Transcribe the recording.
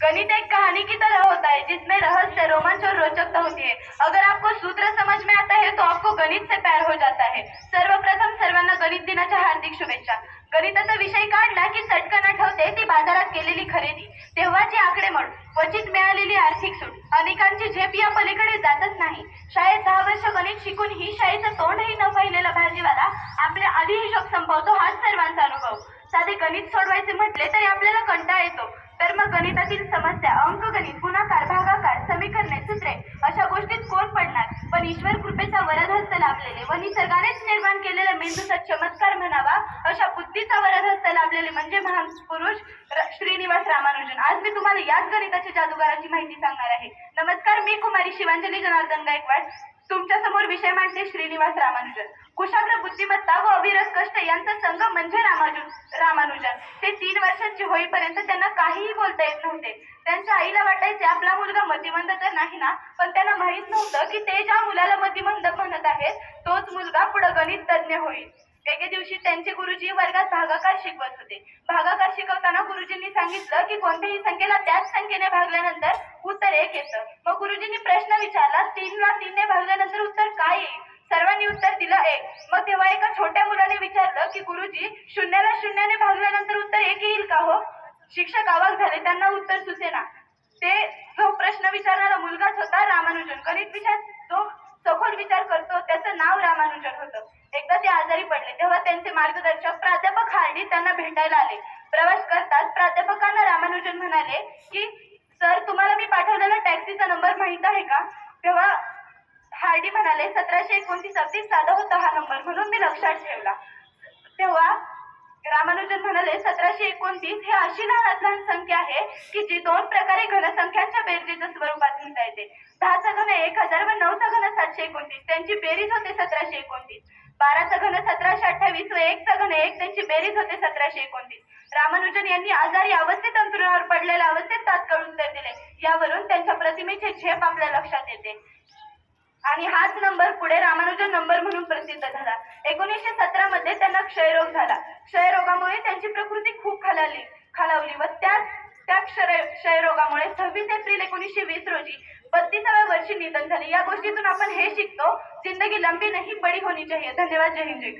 गणित एक कहानी की तरह होता है जिसमें रहस्य रोमांच और रोचकता होती है। अगर आपको सूत्र समझ में आता है तो आपको गणित से प्यार हो जाता है। सर्वप्रथम सर्वांना गणित दिनाच्या हार्दिक शुभेच्छा। गणिताचा विषय काढला की चटकन आठवते ती बाजारात केलेली खरेदी। तेव्हाची आकडेमोड क्वचित मिळालेली आर्थिक सूट। अनेकांची झेप या पलीकडे जातच नाही। शाळेत दहा वर्ष गणित शिकून ही शाळेचं तोंडही न पाहिलेला भाजीवाला आपल्या आधी हिशोब संपवतो हाच सर्वांचा अनुभव। साधे गणित सोडवायचे म्हटले तरी आपल्याला कंटाळा येतो। तर मग गणितातील समस्या अंकगणित गुणाकार भागाकार समीकरणे सूत्रे अशा गोष्टीत कोण पडणार? पण ईश्वर कृपेचा वरदहस्त लाभलेले व निसर्गानेच निर्माण केलेल्या मेंदूचा चमत्कार म्हणावा अशा बुद्धीचा वरदहस्त लाभलेले म्हणजे महान पुरुष श्रीनिवास रामानुजन. आज मी तुम्हाला याच गणिताच्या जादूगाराची माहिती सांगणार आहे. नमस्कार मी कुमारी शिवांजली जनार्दन गायकवाड. तुमच्यासमोर विषय मांडते श्रीनिवास रामानुजन. कुशाग्र बुद्धिमत्ता व अविरत कष्ट यांचा संघ म्हणजे रामानुजन रामानुजन. ते तीन वर्षांची होईपर्यंत त्यांना काहीही बोलता येत नव्हते. त्यांच्या आईला वाटायचे आपला मुलगा मतिमंद तर नाही ना? पण त्यांना माहीत नव्हतं की ते ज्या मुलाला मतिमंद म्हणत आहेत तोच मुलगा पुढे गणित तज्ञ होईल. एके दिवशी त्यांचे गुरुजी वर्गात भागाकार शिकवत होते. भागाकार शिकवताना गुरुजींनी सांगितलं की कोणत्याही संख्येला त्याच संख्येने भागल्यानंतर उत्तर एक येतं. मग गुरुजींनी तीन ला तीन ने भागल्यानंतर उत्तर काय? येईल सर्वांनी उत्तर दिलं एक. मग तेव्हा एका छोट्या मुलाने विचारलं की गुरुजी शून्याला शून्याने भागल्यानंतर उत्तर एक येईल का हो? शिक्षक आवाज झाले त्यांना उत्तर सुचेना. ते जो प्रश्न विचारणारा मुलगाच होता रामानुजन. गणित विचार जो सखोल विचार करतो त्याचं नाव रामानुजन होतं. एकदा ते आजारी पडले. तेव्हा त्यांचे मार्गदर्शक प्राध्यापक हार्डी त्यांना भेटायला आले. प्रवास करतात. प्राध्यापकांना रामानुजन म्हणाले की सर तुम्हाला मी पाठवलेला टॅक्सीचा नंबर माहीत आहे का? तेव्हा हार्डी म्हणाले सतराशे एकोणतीस अगदी साधा होता हा नंबर म्हणून मी लक्षात ठेवला. तेव्हा रामानुजन म्हणाले सतराशे एकोणतीस ही अशी लहानात लहान संख्या आहे की जी दोन प्रकारे घनसंख्यांच्या बेरजेच्या स्वरूपात लिहिता येते. दहाचा घन एक हजार व नऊचा घन सातशे एकोणतीस. त्यांची बेरीज होते सतराशे एकोणतीस. बाराचा घन सतराशे अठ्ठावीस व एकचा घन एक. त्यांची बेरीज होते सतराशे एकोणतीस. रामानुजन यांनी आजारी अवस्थेत अंतरुणावर पडलेल्या अवस्थेत तात्काळ उत्तर दिले. यावरून त्यांच्या प्रतिमेचे झेप आपल्या लक्षात येते. आणि हाच नंबर पुढे रामानुजन नंबर म्हणून प्रसिद्ध झाला. एकोणीसशे सतरा मध्ये त्यांना क्षयरोग झाला. क्षयरोगामुळे त्यांची प्रकृती खूप खालावली खालावली व त्याच त्या क्षय क्षयरोगामुळे सव्वीस एप्रिल एकोणीसशे वीस रोजी बत्तीसाव्या वर्षी निधन झाले. या गोष्टीतून आपण हे शिकतो जिंदगी लंबी नाही बडी होनी चाहिए. धन्यवाद. जय हिंद जय